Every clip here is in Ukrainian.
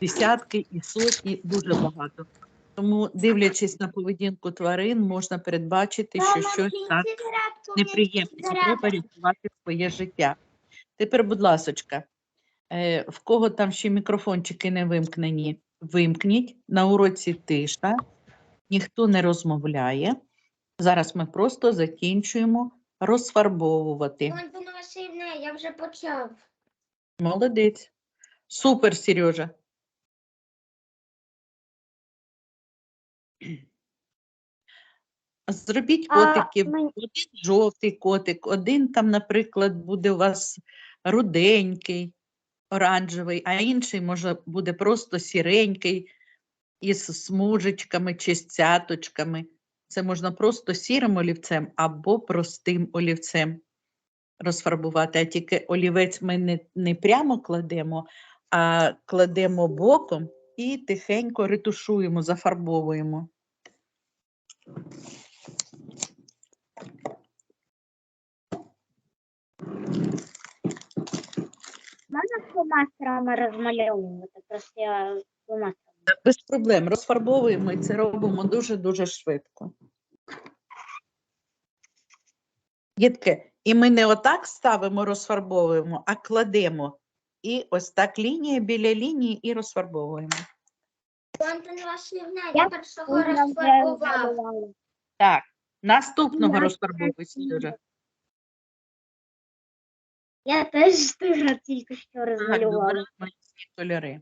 десятки і сотні, дуже багато. Тому, дивлячись на поведінку тварин, можна передбачити, що щось так неприємне, треба рятувати своє життя. Тепер, будь ласочка, е, в кого там ще мікрофончики не вимкнені, вимкніть. На уроці тиша, ніхто не розмовляє. Зараз ми просто закінчуємо розфарбовувати. Я вже почав. Молодець. Супер, Сережа. Зробіть котиків. мені- Один жовтий котик, один там, наприклад, буде у вас руденький, оранжевий, а інший може буде просто сіренький із смужечками чи з цяточками. Це можна просто сірим олівцем або простим олівцем розфарбувати. А тільки олівець ми не, не прямо кладемо, а кладемо боком і тихенько ретушуємо, зафарбовуємо. Можна фломастерами розмальовувати? Просто я фломастерами. Без проблем розфарбовуємо і це робимо дуже-дуже швидко. Дітки, і ми не отак ставимо, розфарбовуємо, а кладемо. І ось так лінія біля лінії і розфарбовуємо. Антона Васильівна, Я першого розфарбував. Так, наступного Я розфарбовуй, Сережа. Я теж тигра тільки що розмалювала. розмалювала. добре, всі кольори.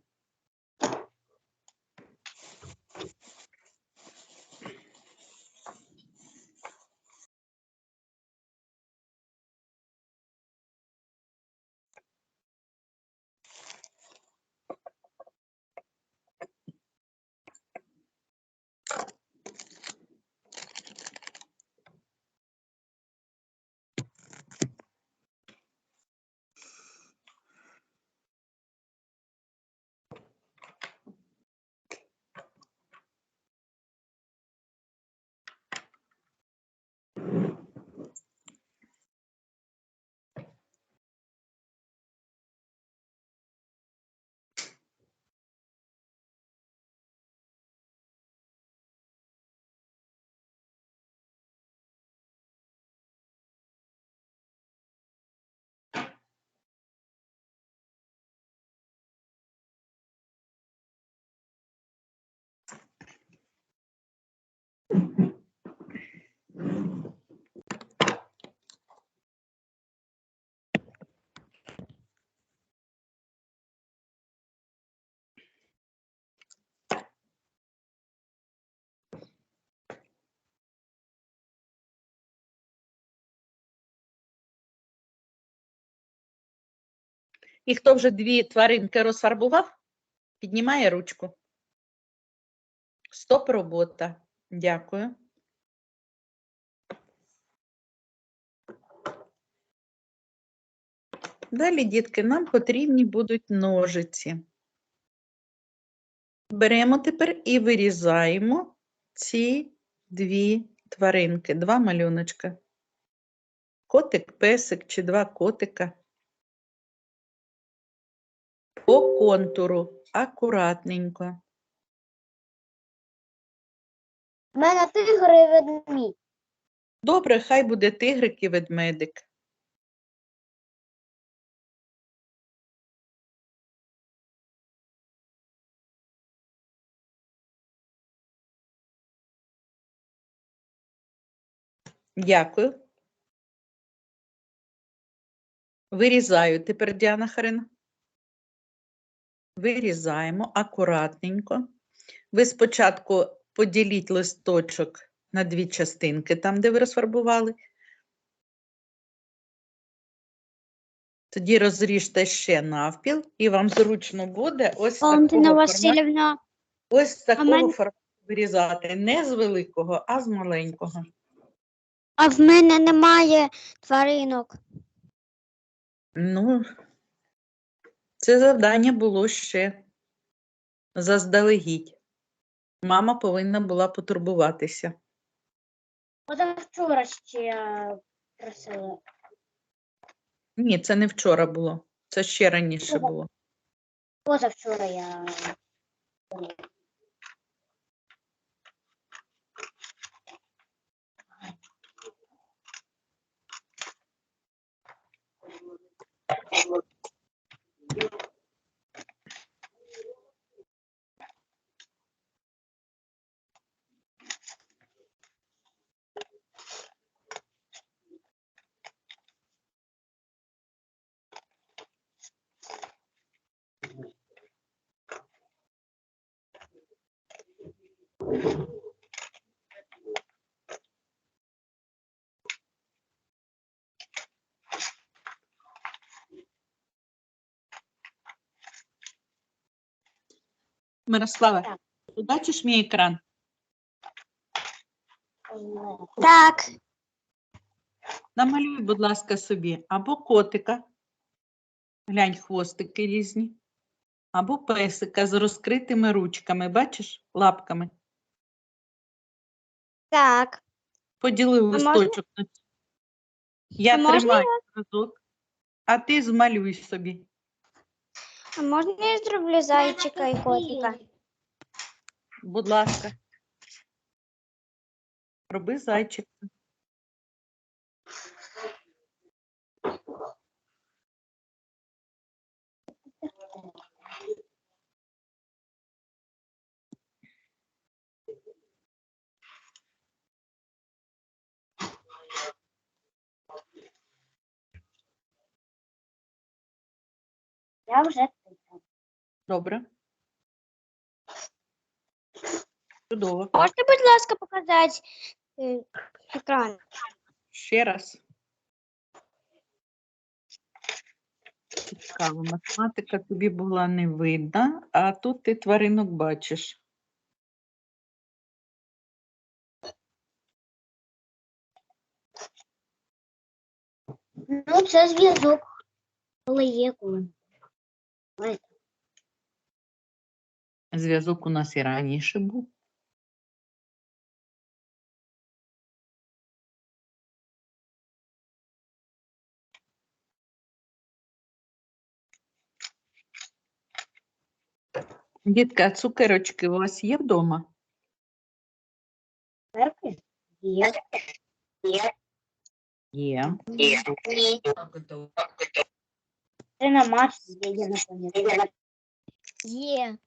І хто вже дві тваринки розфарбував, піднімає ручку. Стоп робота. Дякую. Далі, дітки, нам потрібні будуть ножиці. Беремо тепер і вирізаємо ці дві тваринки, два малюночка. Котик, песик чи два котика. По контуру, акуратненько. У мене тигр і ведмідь. Добре, хай буде тигрик і ведмедик. Дякую. Вирізаю тепер Діана Харина. Вирізаємо акуратненько. Ви спочатку поділіть листочок на дві частинки, там, де ви розфарбували. Тоді розріжте ще навпіл, і вам зручно буде ось такого, формату, Васильівна, ось такого мен- формату вирізати. Не з великого, а з маленького. а в мене немає тваринок. Ну, це завдання було ще заздалегідь. Мама повинна була потурбуватися. Позавчора ще просила. Ні, це не вчора було, це ще раніше було. Позавчора я. Мирослава, Так. ти бачиш мій екран? Так. Намалюй, будь ласка, собі або котика, глянь, хвостики різні, або песика з розкритими ручками, бачиш, лапками. Так. Поділи можна- листочок на ці- Я можна тримаю зразок, а ти змалюй собі. А можна я зроблю зайчика і котика? Будь ласка. Роби зайчик. Я вже Добре. Чудово. Можете, будь ласка, показати е, екран? Ще раз. Цікаво, математика тобі була не видна, а тут ти тваринок бачиш. Ну, це зв'язок. Коли є коли. Зв'язок у нас і раніше був. Дітка, цукерочки у вас є вдома? Церкви? Є. Є. Це на масці є, я пам'ятаю. Є.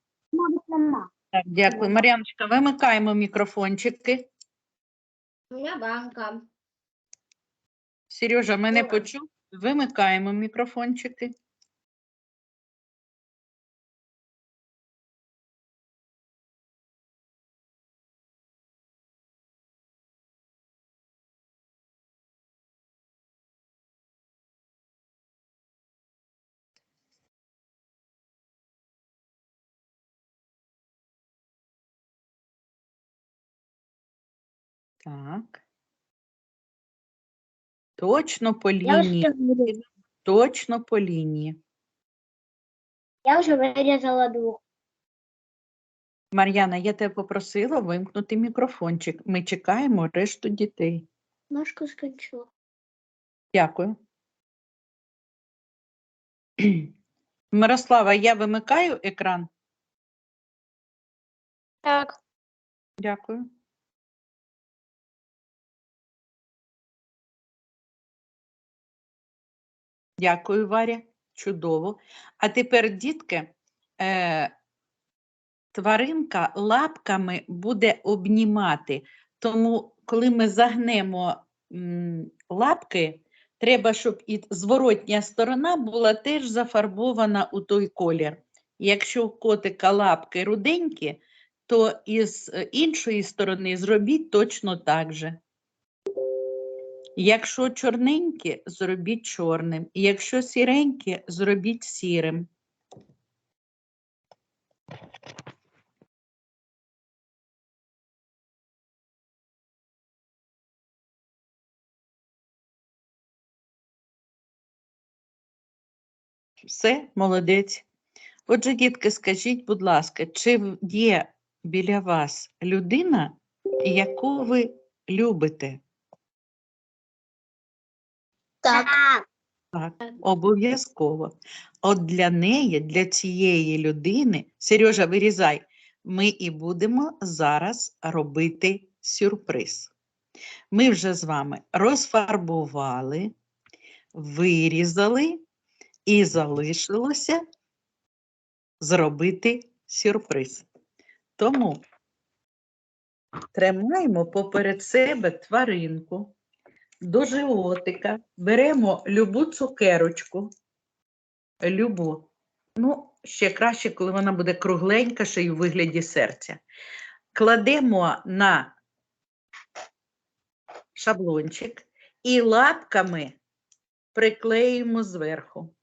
Нема. Так, дякую. Мар'яночка, вимикаємо мікрофончики. Я банка. Сережа, мене почув? Вимикаємо мікрофончики. Так. Точно по лінії. вже, Точно по лінії. я вже вирізала двох. Мар'яна, я тебе попросила вимкнути мікрофончик. Ми чекаємо решту дітей. Ножку скінчила. Дякую. Мирослава, я вимикаю екран. Так. Дякую. Дякую, Варя. Чудово. А тепер, дітки, е, тваринка лапками буде обнімати. Тому, коли ми загнемо м, лапки, треба, щоб і зворотня сторона була теж зафарбована у той колір. Якщо у котика лапки руденькі, то із е, іншої сторони зробіть точно так же. Якщо чорненькі, зробіть чорним. Якщо сіренькі, зробіть сірим. Все, молодець. Отже, дітки, скажіть, будь ласка, чи є біля вас людина, яку ви любите? Так. Так, обов'язково. От для неї, для цієї людини, Сережа, вирізай, ми і будемо зараз робити сюрприз. Ми вже з вами розфарбували, вирізали і залишилося зробити сюрприз. Тому тримаємо поперед себе тваринку до животика, беремо любу цукерочку, любу. Ну, ще краще, коли вона буде кругленька, ще й у вигляді серця. Кладемо на шаблончик і лапками приклеїмо зверху.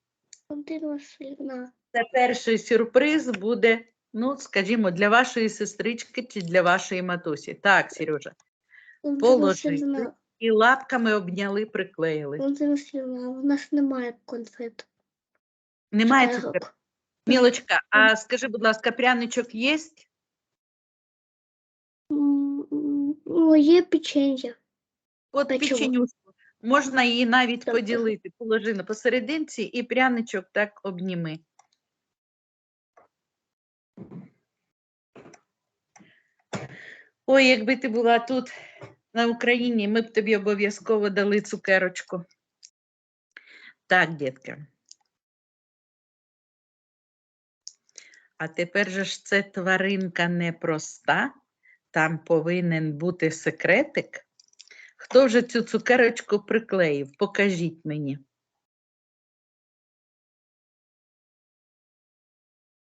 Це перший сюрприз буде, ну, скажімо, для вашої сестрички чи для вашої матусі. Так, Сережа. Васильівна. І лапками обняли, приклеїли. Валентина Васильівна, у нас немає конфет. Немає цукерок. цукерок. Мілочка, а скажи, будь ласка, пряничок є? Ну, є печенье. От Печиво. печенюшку. Можна її навіть Добре. поділити. Положи на посерединці і пряничок так обніми. Ой, якби ти була тут на Україні, ми б тобі обов'язково дали цукерочку. Так, дітки. А тепер же ж це тваринка непроста, там повинен бути секретик. Хто вже цю цукерочку приклеїв? Покажіть мені.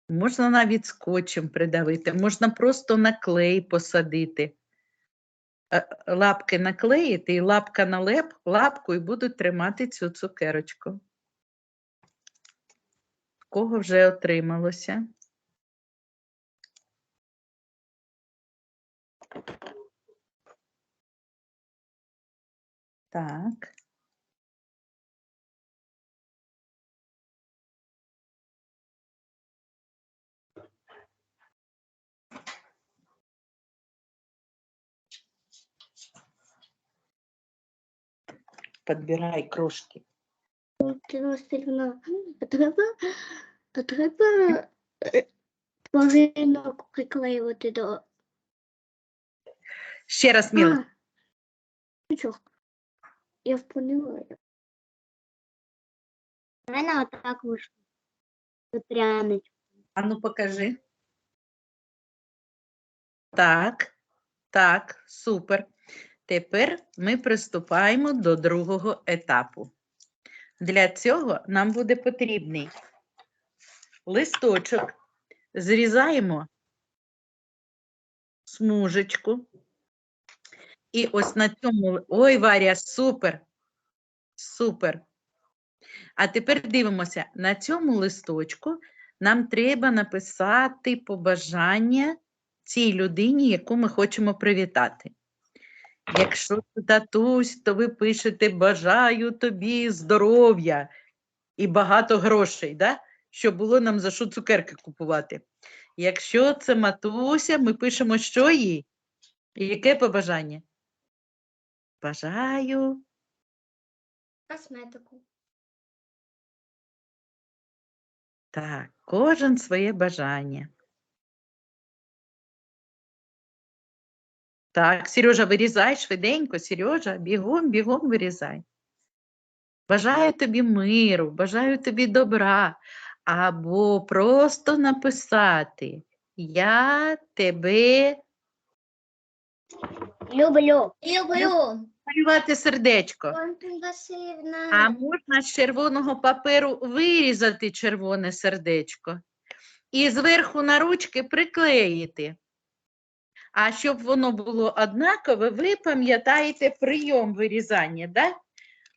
Можна навіть скотчем придавити, можна просто на клей посадити. Е, Лапки наклеїти і лапка на леп, лапку і будуть тримати цю цукерочку. Кого вже отрималося? Так. Подбирай крошки. Валентина Васильівна, а треба, а треба е, тваринок приклеювати до. Ще раз, Міла. А, Нічого. Я поняла. У мене отак вийшло. Це пряничок. А ну покажи. Так, так, супер. Тепер ми приступаємо до другого етапу. Для цього нам буде потрібний листочок. Зрізаємо смужечку. І ось на цьому. Ой, Варя, супер! Супер! А тепер дивимося, на цьому листочку нам треба написати побажання цій людині, яку ми хочемо привітати. Якщо татусь, то ви пишете бажаю тобі здоров'я і багато грошей, да? щоб було нам за що цукерки купувати. Якщо це матуся, ми пишемо, що їй? І яке побажання? Бажаю Косметику. Так, кожен своє бажання. Так, Сережа, вирізай швиденько, Сережа, бігом, бігом вирізай. Бажаю тобі миру, бажаю тобі добра, або просто написати Я тебе Люблю. Люблю. малювати сердечко. А можна з червоного паперу вирізати червоне сердечко і зверху на ручки приклеїти. А щоб воно було однакове, ви пам'ятаєте прийом вирізання. Да?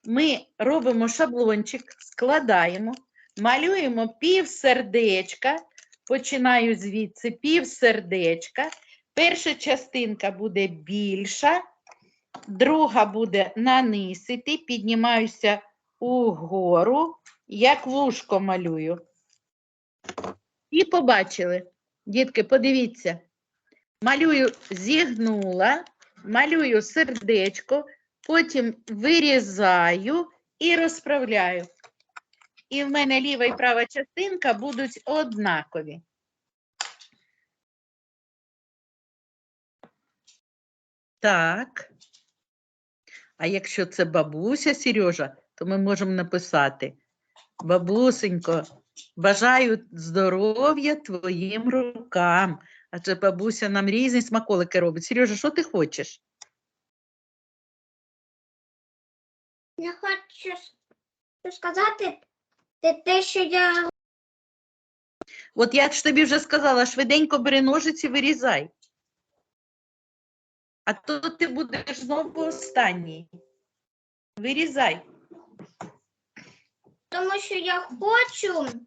Ми робимо шаблончик, складаємо, малюємо пів сердечка, починаю звідси пів сердечка. Перша частинка буде більша, друга буде нанисити, піднімаюся угору, як вушко малюю. І побачили. Дітки, подивіться. Малюю зігнула, малюю сердечко, потім вирізаю і розправляю. і в мене ліва і права частинка будуть однакові. Так. А якщо це бабуся Сережа, то ми можемо написати: Бабусенько, бажаю здоров'я твоїм рукам. Адже бабуся нам різні смаколики робить. Сережа, що ти хочеш? Я хочу сказати те, те, що я От я ж тобі вже сказала, швиденько бери ножиці, вирізай. А то ти будеш знову останній. Вирізай. Тому що я хочу,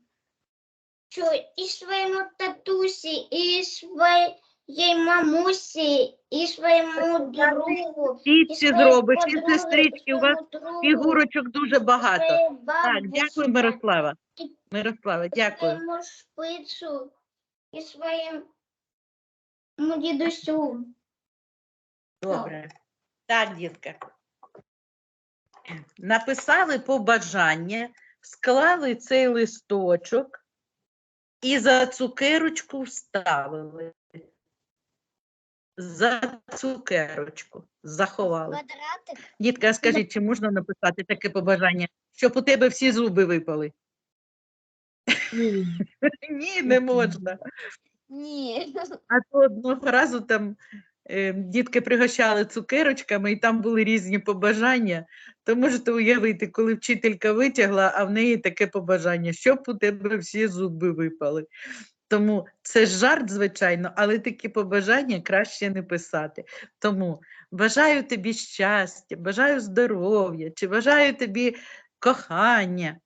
що і своєму татусі, і своїй мамусі, і своєму другу, і Піці зробиш, і сестрички, у вас фігурочок дуже багато. Так, дякую, Мирослава. Мирослава, дякую. своєму шпицу, і своєму дідусю. Добре. Так, дітка. Написали побажання, склали цей листочок і за цукерочку вставили. За цукерочку заховали. Квадратик. Дітка, скажіть, чи можна написати таке побажання, щоб у тебе всі зуби випали? Ні, не можна. Ні. А то одного разу там дітки пригощали цукерочками, і там були різні побажання. То можете уявити, коли вчителька витягла, а в неї таке побажання, щоб у тебе всі зуби випали. Тому це жарт, звичайно, але такі побажання краще не писати. Тому бажаю тобі щастя, бажаю здоров'я, чи бажаю тобі кохання,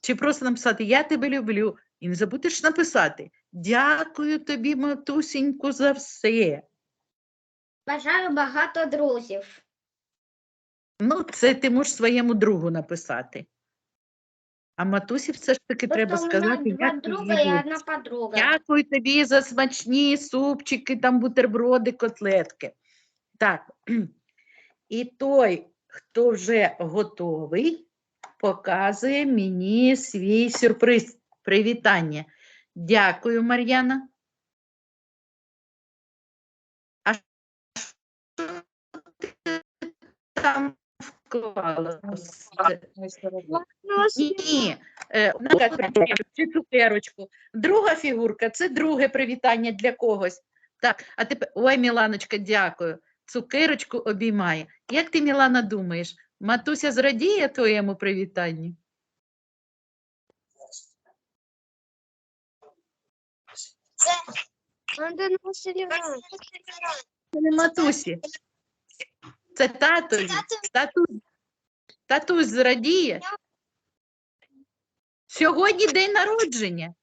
чи просто написати Я тебе люблю. І не забудеш написати Дякую тобі, матусіньку, за все. Бажаю багато друзів. Ну, це ти можеш своєму другу написати. А матусі все ж таки треба у мене сказати, два як друга і одна подруга. Дякую тобі за смачні супчики, там бутерброди, котлетки. Так. І той, хто вже готовий, показує мені свій сюрприз. Привітання. Дякую, Мар'яна. Там вклала? Ні, е, одна цукерочку. Друга фігурка це друге привітання для когось. Так, а тепер, ой, Міланочка, дякую. Цукерочку обіймає. Як ти, Мілана, думаєш, матуся зрадіє твоєму привітанню? Це не матусі. Це татові. Татусь, татусь зрадіє. Сьогодні день народження.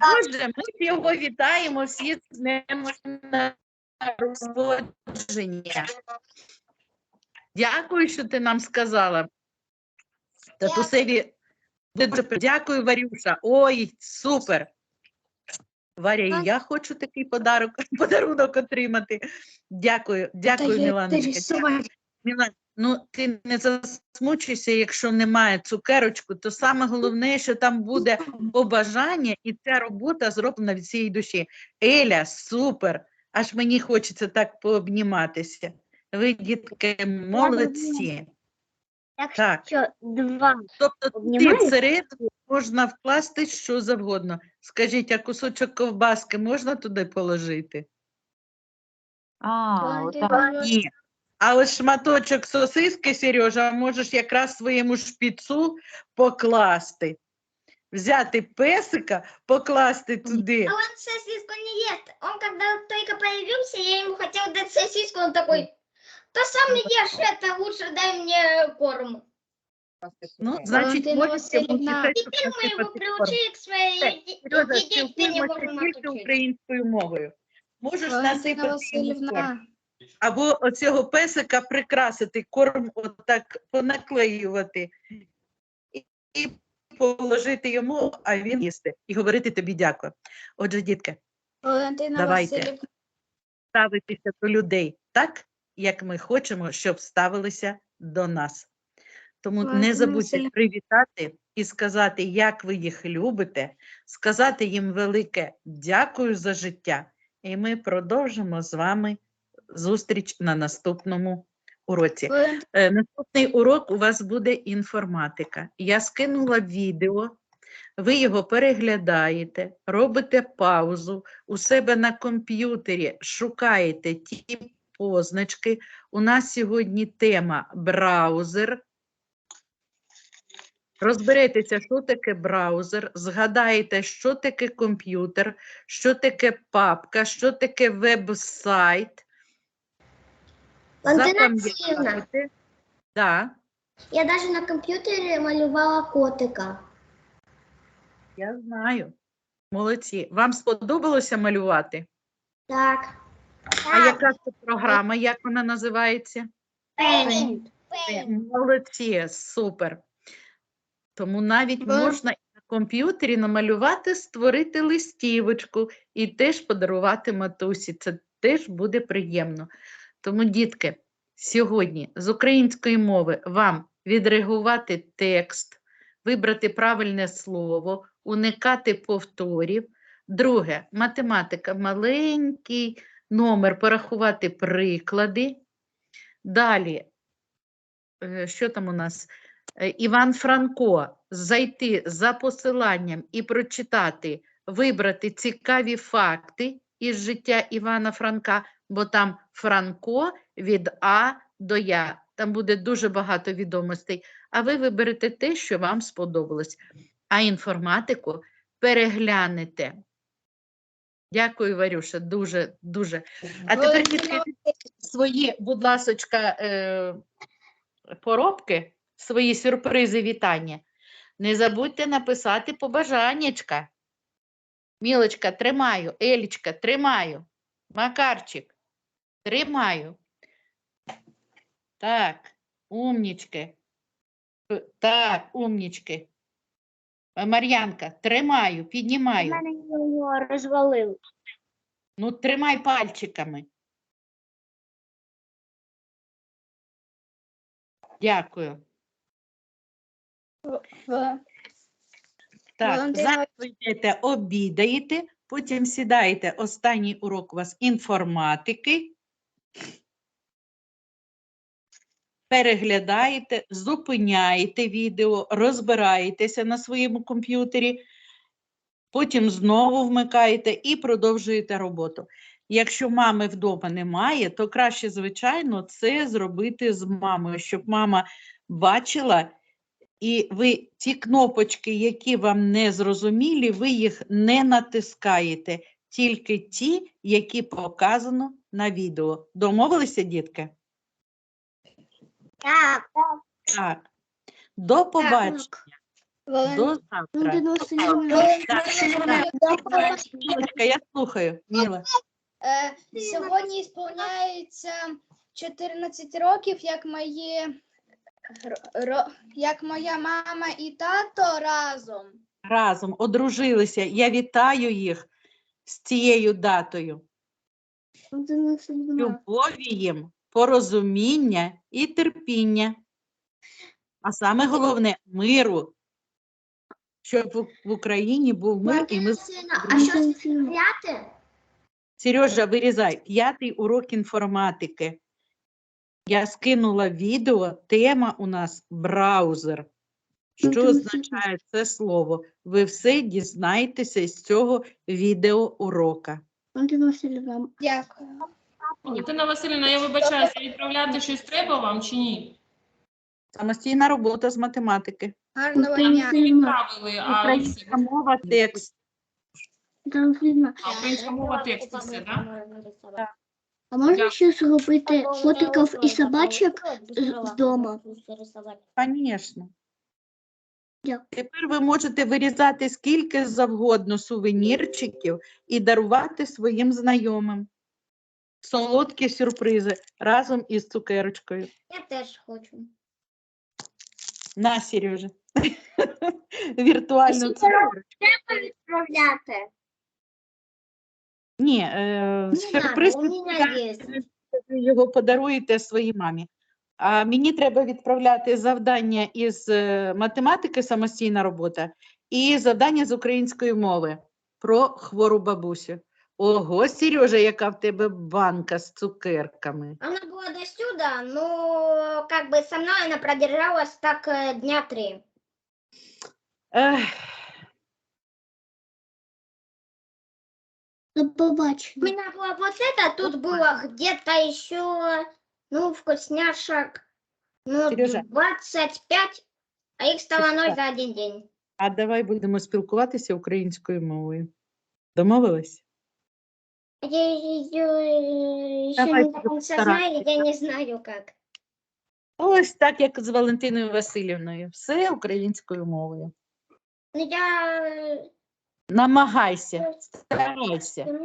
Боже, ми його вітаємо всі з днем народження. Дякую, що ти нам сказала. Татусеві дуже дякую, Варюша. Ой, супер. Варя, і я хочу такий подарок, подарунок отримати. Дякую, дякую, Міланочка. Мілан, ну ти не засмучуйся, якщо немає цукерочку, то саме головне, що там буде побажання, і ця робота зроблена від цієї душі. Еля, супер! Аж мені хочеться так пообніматися. Ви, дітки, молодці. Так, Що два. тобто туди Обнімаєш? Можна вкласти що завгодно. Скажіть, а кусочок ковбаски можна туди положити? А, отак. Ні. А ось шматочок сосиски, Сережа, можеш якраз своєму шпіцу покласти. Взяти песика, покласти туди. А он сосиску не ест. Он когда только появился, я ему хотел дать сосиску, он такой, да сам ешь это, лучше дай мне корм. Ну, значить, Валентина можете Васильівна. вивчити Теперь мы его посипати корм. приучили к своей Все, еде, Сережа, еде теперь не спілкуємося тільки українською мовою. Можеш Валентина насипати йому корм. Васильівна, Або оцього песика прикрасити, корм отак понаклеювати і, і положити йому, а він їсти. І говорити тобі дякую. Отже, дітки, Валентина Давайте. Васильівна, ставитися до людей так, як ми хочемо, щоб ставилися до нас. Тому Ладно, не забудьте привітати і сказати, як ви їх любите, сказати їм велике дякую за життя. І ми продовжимо з вами зустріч на наступному уроці. Е, Наступний урок у вас буде інформатика. Я скинула відео, ви його переглядаєте, робите паузу, у себе на комп'ютері шукаєте ті позначки. У нас сьогодні тема браузер. Розберетеся, що таке браузер, згадаєте, що таке комп'ютер, що таке папка, що таке веб-сайт. Валентина Да. я даже на комп'ютері малювала котика. Я знаю. Молодці. Вам сподобалося малювати? Так. А яка це програма, як вона називається? Paint. Молодці, супер. Тому навіть Ви- можна і на комп'ютері намалювати, створити листівочку і теж подарувати матусі. Це теж буде приємно. Тому, дітки, сьогодні з української мови вам відреагувати текст, вибрати правильне слово, уникати повторів. Друге, математика маленький номер, порахувати приклади. Далі, е, що там у нас? Е, Іван Франко, зайти за посиланням і прочитати, вибрати цікаві факти із життя Івана Франка, бо там Франко від А до Я. Там буде дуже багато відомостей. А ви виберете те, що вам сподобалось. А інформатику переглянете. Дякую, Варюша, дуже, дуже. А тепер дітки, свої, будь ласочка, е, поробки, свої сюрпризи, вітання. Не забудьте написати побажаннячка. Мілочка, тримаю. Елічка, тримаю. Макарчик, тримаю. Так, умнічки. Так, умнічки. Е, Мар'янка, тримаю, піднімаю. мене його розвалили. Ну, тримай пальчиками. Дякую. Так, Валентина зараз ви йдете, обідаєте, потім сідаєте. Останній урок у вас інформатики. Переглядаєте, зупиняєте відео, розбираєтеся на своєму комп'ютері, потім знову вмикаєте і продовжуєте роботу. Якщо мами вдома немає, то краще, звичайно, це зробити з мамою, щоб мама бачила, і ви ті кнопочки, які вам не зрозумілі, ви їх не натискаєте, тільки ті, які показано на відео. Домовилися, дітки? Так, Так. До побачення. До завтра. Я слухаю. Міла. Е, Сьогодні сповняється 14 років, як ро- як моя мама і тато разом. Разом одружилися. Я вітаю їх з цією датою. Любові їм, порозуміння і терпіння. А саме головне миру. Щоб в- Україні був мир і ми. А що стріляти? Сережа, вирізай. П'ятий урок інформатики. Я скинула відео. Тема у нас браузер. Що означає це слово? Ви все дізнаєтеся з цього відеоурока. Дякую. Валентина Васильівна, я вибачаюся, відправляти щось треба вам чи ні? Самостійна робота з математики. Гарного дня. відправили, а. Українська мова, текст. Українська мова текст все, так? А можна ще зробити котиків і собачок з дому? Звісно. Дякую. Тепер ви можете вирізати скільки завгодно сувенірчиків і дарувати своїм знайомим. Солодкі сюрпризи разом із цукерочкою. Я теж хочу. На, Сережа. Віртуальну цукерочку. Відправляти. Ні, е, Не сюрприз надо, у ви мене є. ви його подаруєте своїй мамі. А мені треба відправляти завдання із е, математики, самостійна робота, і завдання з української мови про хвору бабусю. Ого, Сережа, яка в тебе банка з цукерками. Она была до сюда, но как бы со мной она продержалась так э, дня три. Ех, До У побачення. меня было вот это, тут было где-то еще, ну, вкусняшек, ну, Сережа. 25, а их стало Сестра. ноль за один день. а давай будемо спілкуватися українською мовою. Домовились? Я ее еще Давай не до конца постараемся. знаю, я не знаю как. Ось так, як з Валентиною Васильівною. Все українською мовою. Ну, я... э, Намагайся, старайся.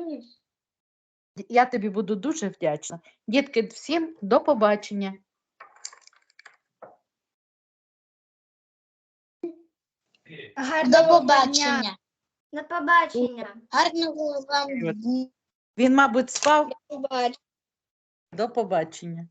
Я тобі буду дуже вдячна. Дітки, всім до побачення. До побачення. На побачення. Гарного вам Він, мабуть, спав. До побачення.